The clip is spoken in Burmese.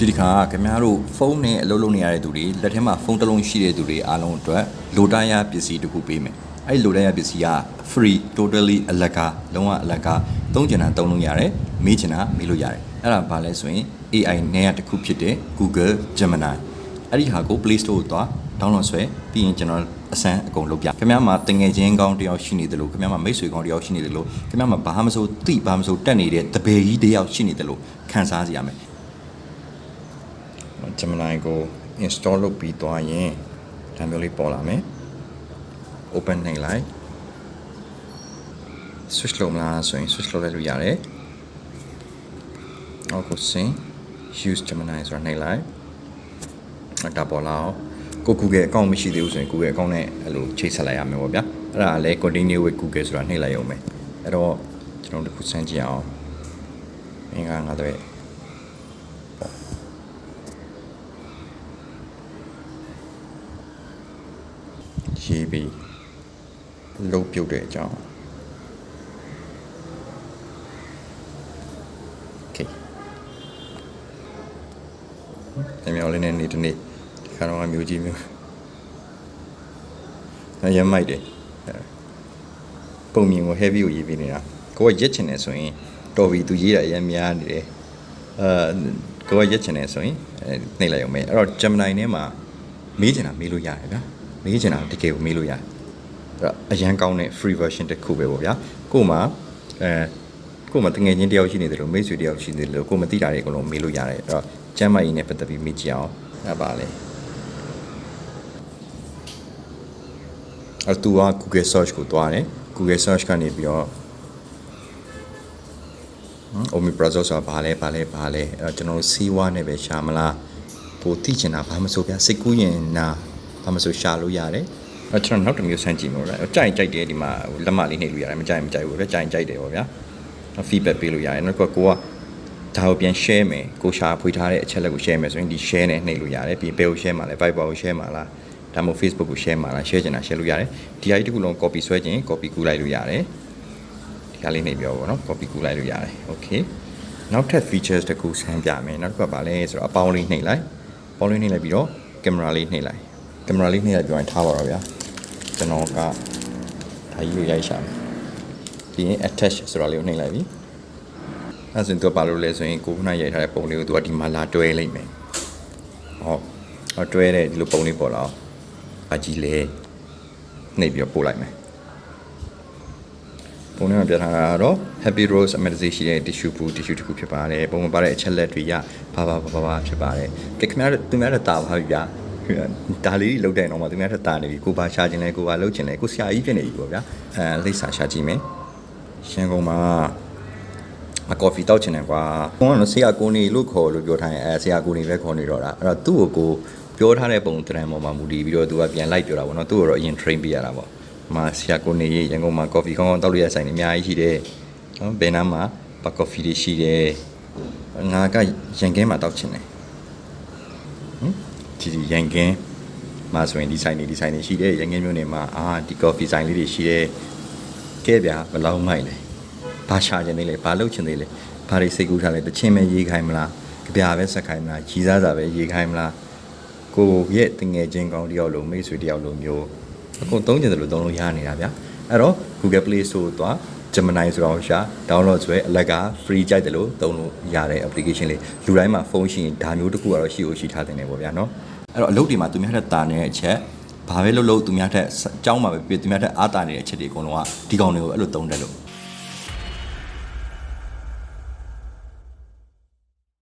ဒီတစ်ခါခင်ဗျားတို့ဖုန်းနဲ့အလုပ်လုပ်နေရတဲ့သူတွေလက်ထဲမှာဖုန်းတစ်လုံးရှိတဲ့သူတွေအားလုံးအတွက်လိုတိုင်းရပစ္စည်းတစ်ခုပေးမယ်အဲ့ဒီလိုတိုင်းရပစ္စည်းက free totally အလကားလုံးဝအလကားသုံးချင်တာသုံးလို့ရတယ်မေးချင်တာမေးလို့ရတယ်အဲ့ဒါဘာလဲဆိုရင် AI နဲ့ရတစ်ခုဖြစ်တဲ့ Google Gemini အဲ့ဒီဟာကို Play Store ကိုသွား download ဆွဲပြီးရင်ကျွန်တော်အစမ်းအကုန်လုပ်ပြခင်ဗျားမှာတငယ်ချင်းကောင်းတစ်ယောက်ရှိနေတယ်လို့ခင်ဗျားမှာမိတ်ဆွေကောင်းတစ်ယောက်ရှိနေတယ်လို့ခင်ဗျားမှာဘာမှမစိုးတိဘာမှမစိုးတက်နေတဲ့တပည့်ကြီးတစ်ယောက်ရှိနေတယ်လို့ခံစားစီရမယ် Gemini ကို install လုပ်ပြီးသွားရင်ဒါမျိုးလေးပေါ်လာမယ် open နှိပ်လိုက် switch လုပ်မလားဆိုရင် switch လုပ်လိုက်လို့ရတယ်အောက်ကိုဆင်း use Gemini ဆိုတာနှိပ်လိုက်ဒါပေါ်လာအောင်ကို Google account မရှိသေးဘူးဆိုရင် Google account နဲ့အဲ့လိုချိတ်ဆက်လိုက်ရမယ်ပေါ့ဗျာအဲ့ဒါလည်း continue with Google ဆိုတာနှိပ်လိုက်ရုံပဲအဲ့တော့ကျွန်တော်တို့တစ်ခုစမ်းကြည့်အောင်အင်္ဂါငါတော့ ရေးပြီးလုတ်ပြုတ်တဲ့အကြောင်း Okay အမြော်လေးနဲ့နေ့တစ်နေ့ဒီခါတော့မျိုးကြီးမျိုးအရင်မိုက်တယ်အဲပုံမြင်ကို heavy ကိုရေးပြီးနေတာကိုကရက်ချင်တယ်ဆိုရင်တော်ပြီသူရေးတာအရင်များနေတယ်အာကိုကရက်ချင်တယ်ဆိုရင်အဲနှိပ်လိုက်အောင်မယ်အဲ့တော့ Gemini ထဲမှာမေးချင်တာမေးလို့ရတယ်ဗျာ မေးချင်တာတကယ်ကိုမေးလို့ရတယ်အဲ့တော့အရန်ကောင်းတဲ့ free version တစ်ခုပဲပေါ့ဗျာကို့မှာအဲကို့မှာတငယ်ချင်းတယောက်ရှိနေတယ်လို့မိတ်ဆွေတယောက်ရှိနေတယ်လို့ကို့မသိတာတွေအကုန်လုံးမေးလို့ရတယ်အဲ့တော့ကျမ်းမာရေးနဲ့ပတ်သက်ပြီးမေးကြည့်အောင်အဲ့ပါလေအဲ့သူက Google search ကိုတွားတယ် Google search ကနေပြီးတော့ omeprazole ဆိုတာဘာလဲဘာလဲဘာလဲအဲ့တော့ကျွန်တော်တို့စီးဝါးနဲ့ပဲရှာမလားပိုသိချင်တာဘာမဆိုဗျာစိတ်ကူးရင်နာ ဘာမဆိုရှာလို့ရတယ်အဲ့ကျွန်တော်နောက်တစ်မျိုးဆန်းကြည့်မို့လားကြိုင်ကြိုက်တယ်ဒီမှာလက်မလေးနှိပ်လို့ရတယ်မကြိုင်မကြိုက်ဘူးပဲကြိုင်ကြိုက်တယ်ပေါ့ဗျာ feedback ပေးလို့ရတယ်နောက်ကကိုကဒါကိုပြန် share မယ်ကိုရှာဖွေထားတဲ့အချက်လက်ကို share မယ်ဆိုရင်ဒီ share နဲ့နှိပ်လို့ရတယ်ပြီးဘယ်ကို share မှာလဲ Viber ကို share မှာလားဒါမှမဟုတ် Facebook ကို share မှာလား share ချင်တာ share လို့ရတယ်ဒီ ID တစ်ခုလုံး copy ဆွဲချင် copy ကူးလိုက်လို့ရတယ်ဒီကလေးနှိပ်ပြောပါတော့ copy ကူးလိုက်လို့ရတယ် okay နောက်ထပ် features တစ်ခုဆန်းပြမယ်နောက်တစ်ခုကဘာလဲဆိုတော့အပေါင်းလေးနှိပ်လိုက်အပေါင်းလေးနှိပ်လိုက်ပြီးတော့ camera လေးနှိပ်လိုက် camera လေးနှိပ်လိုက်ပြောရင်ထားပါတော့ဗျာကျွန်တော်ကဒါကြီးကိုရိုက်ရှာမယ်ပြီးရင် attach ဆိုတာလေးကိုနှိပ်လိုက်ပြီအဲဆိုရင်သူကဘာလို့လဲဆိုရင်ကိုခုနရိုက်ထားတဲ့ပုံလေးကိုသူကဒီမှာလာတွဲလိုက်မယ်ဟောတွဲတဲ့ဒီလိုပုံလေးပေါ်လာအောင်အကြီးလေနှိပ်ပြီးတော့ပို့လိုက်မယ်ပုံထဲမှာပြထားတာကတော့ Happy Rose Amazing ရှိတဲ့ tissue pool tissue တစ်ခုဖြစ်ပါတယ်ပုံမှာပါတဲ့အချက်လက်တွေရဘာဘာဘာဘာဖြစ်ပါတယ်ကဲခင်ဗျားတို့သူများတို့တာပါပြီဗျာ ဒါလေးကြီးလောက်တဲ့တော့မှသူများတို့တာနေပြီကိုပါရှာခြင်းလဲကိုပါလှုပ်ခြင်းလဲကိုဆရာကြီးဖြစ်နေပြီပေါ့ဗျာအဲလိပ်စာရှာကြည့်မယ်ရန်ကုန်မှာအကော်ဖီတောက်ချင်တယ်ကွာဘုံကတော့ဆရာကိုနေလို့ခေါ်လို့ပြောထားရင်အဲဆရာကိုနေပဲခေါ်နေတော့တာအဲ့တော့သူ့ကိုကိုပြောထားတဲ့ပုံတရံပေါ်မှာမူတည်ပြီးတော့သူကပြန်လိုက်ပြောတာပေါ့နော်သူ့ကိုတော့အရင် train ပေးရတာပေါ့မှာဆရာကိုနေရန်ကုန်မှာကော်ဖီကောင်းကောင်းတောက်လို့ရဆိုင်နေအများကြီးရှိတယ်နော်ဘယ်နားမှာပါကော်ဖီတွေရှိတယ်ငါကရန်ကင်းမှာတောက်ချင်တယ်ဟင် ဒီဒီရန်ကင်းမှာဆိုရင်ဒီဆိုင်နေဒီဆိုင်နေရှိတယ်ရန်ကင်းမြို့နယ်မှာအာဒီကော်ဖီဆိုင်လေးတွေရှိတယ်ကဲဗျာဘယ်လောက်မိုက်လဲဘာရှာချင်သေးလဲဘာလုပ်ချင်သေးလဲဘာတွေစိတ်ကူးထားလဲတချင်းပဲရေးခိုင်းမလားကြပြပဲဆက်ခိုင်းမလားကြီးစားစာပဲရေးခိုင်းမလားကိုရဲ့တငယ်ချင်းကောင်းတယောက်လိုမိတ်ဆွေတယောက်လိုမျိုးအကုန်သုံးချင်တယ်လို့သုံးလို့ရနေတာဗျာအဲ့တော့ Google Play Store ကိုသွား Gemini ဆိုတော့ရှာ download ဆွဲအလက်က free ကြိုက်တယ်လို့သုံးလို့ရတဲ့ application လေးလူတိုင်းမှာဖုန်းရှိရင်ဒါမျိုးတစ်ခုကတော့ရှိလို့ရှိထားတယ်နေပေါ့ဗျာနော်အဲ့တော့အလုပ်တွေမှာသူများထက်တာနေတဲ့အချက်ဘာပဲလုပ်လို့သူများထက်အကြောင်းမှာပဲပြသူများထက်အားတာနေတဲ့အချက်တွေအကုန်လုံးကဒီကောင်တွေကိုအဲ့လိုသုံးတယ်လို့